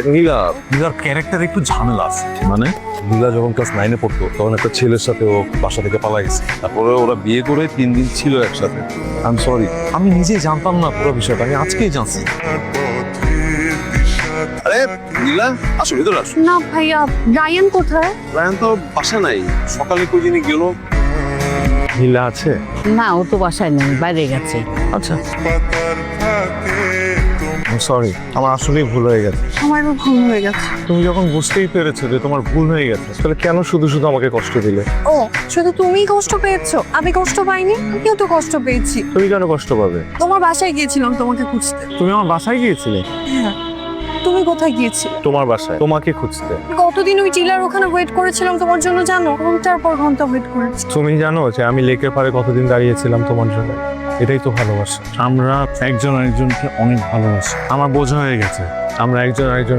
নীলা নীলার ক্যারেক্টার একটু ঝামেলা আছে। মানে নীলা যখন ক্লাস নাইনে পড়তো তখন একটা ছেলের সাথে ও বাসা থেকে পালা গেছে। তারপরে ওরা বিয়ে করে তিন দিন ছিল একসাথে। আই সরি আমি নিজেই জানতাম না পুরো বিষয়টা আমি আজকেই জানছি। আরে নীলা আসো ভিতরে আসো। না ভাইয়া রায়ান কোথায়? রায়ন তো বাসা নাই। সকালে কই দিনই গেল। নীলা আছে? না ও তো বাসায় নেই বাইরে গেছে। আচ্ছা। সরি আমার আসলেই ভুল হয়ে গেছে। আমারও ভুল হয়ে গেছে। তুমি যখন বুঝতেই পেরেছ যে তোমার ভুল হয়ে গেছে তাহলে কেন শুধু শুধু আমাকে কষ্ট দিলে? ও শুধু তুমিই কষ্ট পেয়েছ? আমি কষ্ট পাইনি আমিও তো কষ্ট পেয়েছি। তুমি কেন কষ্ট পাবে? তোমার বাসায় গিয়েছিলাম তোমাকে খুঁজতে। তুমি আমার বাসায় গিয়েছিলে? হ্যাঁ। তুমি কোথায় গিয়েছিলে? তোমার বাসায়। তোমাকে খুঁজতে। কতদিন ওই টিলার ওখানে ওয়েট করেছিলাম তোমার জন্য জানো? ঘণ্টার পর ঘণ্টা ওয়েট করেছি। তুমি জানো যে আমি লেকের পাড়ে কতদিন দাঁড়িয়েছিলাম তোমার জন্য? এটাই তো ভালোবাসা। আমরা একজন আরেকজনকে অনেক ভালোবাসি। আমার বোঝা হয়ে গেছে। আমরা একজন আরেকজন